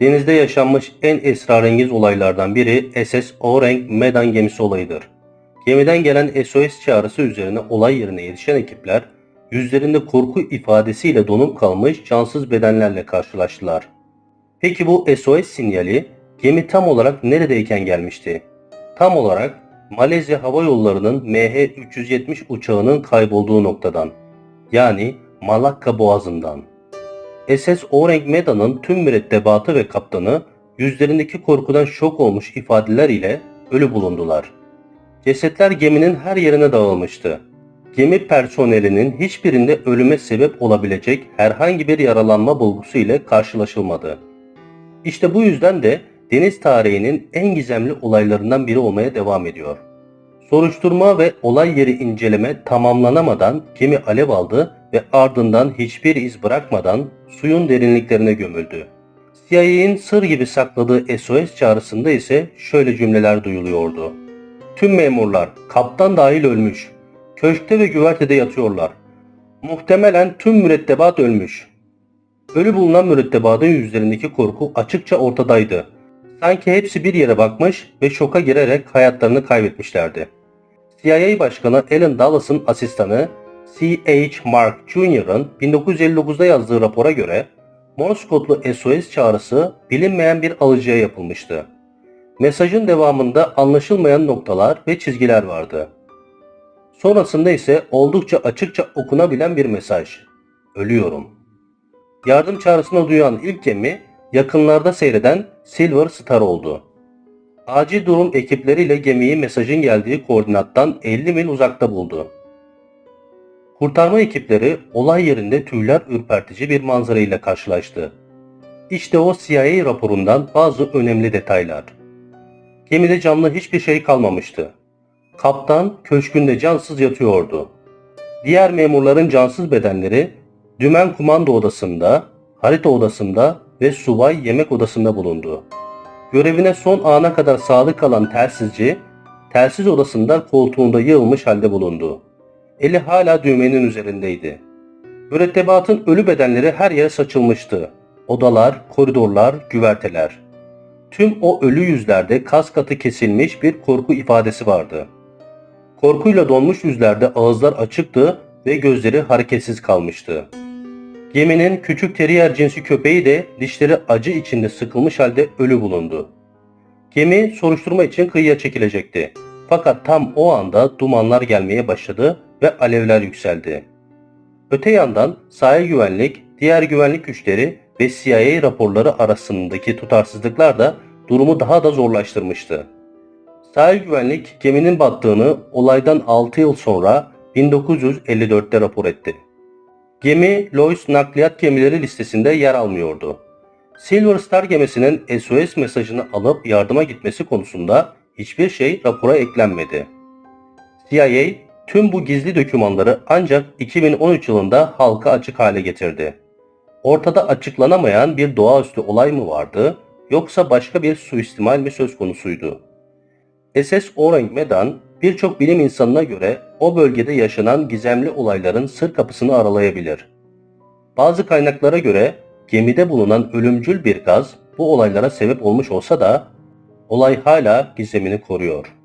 denizde yaşanmış en esrarengiz olaylardan biri SS Oreng Medan gemisi olayıdır. Gemiden gelen SOS çağrısı üzerine olay yerine yetişen ekipler yüzlerinde korku ifadesiyle donup kalmış cansız bedenlerle karşılaştılar. Peki bu SOS sinyali gemi tam olarak neredeyken gelmişti? Tam olarak Malezya Hava Yolları'nın MH370 uçağının kaybolduğu noktadan. Yani Malakka Boğazı'ndan. SS Oreng Meda'nın tüm mürettebatı ve kaptanı yüzlerindeki korkudan şok olmuş ifadeler ile ölü bulundular. Cesetler geminin her yerine dağılmıştı. Gemi personelinin hiçbirinde ölüme sebep olabilecek herhangi bir yaralanma bulgusu ile karşılaşılmadı. İşte bu yüzden de deniz tarihinin en gizemli olaylarından biri olmaya devam ediyor. Soruşturma ve olay yeri inceleme tamamlanamadan gemi alev aldı ve ardından hiçbir iz bırakmadan suyun derinliklerine gömüldü. CIA'nin sır gibi sakladığı SOS çağrısında ise şöyle cümleler duyuluyordu. Tüm memurlar, kaptan dahil ölmüş. Köşkte ve güvertede yatıyorlar. Muhtemelen tüm mürettebat ölmüş. Ölü bulunan mürettebatın yüzlerindeki korku açıkça ortadaydı. Sanki hepsi bir yere bakmış ve şoka girerek hayatlarını kaybetmişlerdi. CIA Başkanı Alan Dulles asistanı C.H. Mark Jr.'ın 1959'da yazdığı rapora göre Morse kodlu SOS çağrısı bilinmeyen bir alıcıya yapılmıştı. Mesajın devamında anlaşılmayan noktalar ve çizgiler vardı. Sonrasında ise oldukça açıkça okunabilen bir mesaj. Ölüyorum. Yardım çağrısını duyan ilk gemi yakınlarda seyreden Silver Star oldu. Acil durum ekipleriyle gemiyi mesajın geldiği koordinattan 50 mil uzakta buldu. Kurtarma ekipleri olay yerinde tüyler ürpertici bir manzara ile karşılaştı. İşte o CIA raporundan bazı önemli detaylar. Gemide canlı hiçbir şey kalmamıştı. Kaptan köşkünde cansız yatıyordu. Diğer memurların cansız bedenleri dümen kumanda odasında, harita odasında ve subay yemek odasında bulundu. Görevine son ana kadar sadık kalan telsizci, telsiz odasında koltuğunda yığılmış halde bulundu. Eli hala düğmenin üzerindeydi. Mürettebatın ölü bedenleri her yere saçılmıştı. Odalar, koridorlar, güverteler. Tüm o ölü yüzlerde kas katı kesilmiş bir korku ifadesi vardı. Korkuyla donmuş yüzlerde ağızlar açıktı ve gözleri hareketsiz kalmıştı. Geminin küçük teriyer cinsi köpeği de dişleri acı içinde sıkılmış halde ölü bulundu. Gemi soruşturma için kıyıya çekilecekti. Fakat tam o anda dumanlar gelmeye başladı ve alevler yükseldi. Öte yandan sahil güvenlik, diğer güvenlik güçleri ve CIA raporları arasındaki tutarsızlıklar da durumu daha da zorlaştırmıştı. Sahil güvenlik geminin battığını olaydan 6 yıl sonra 1954'te rapor etti. Gemi Lois nakliyat gemileri listesinde yer almıyordu. Silver Star gemisinin SOS mesajını alıp yardıma gitmesi konusunda hiçbir şey rapora eklenmedi. CIA tüm bu gizli dokümanları ancak 2013 yılında halka açık hale getirdi. Ortada açıklanamayan bir doğaüstü olay mı vardı yoksa başka bir suistimal mi söz konusuydu? SS Oreng Medan birçok bilim insanına göre o bölgede yaşanan gizemli olayların sır kapısını aralayabilir. Bazı kaynaklara göre gemide bulunan ölümcül bir gaz bu olaylara sebep olmuş olsa da olay hala gizemini koruyor.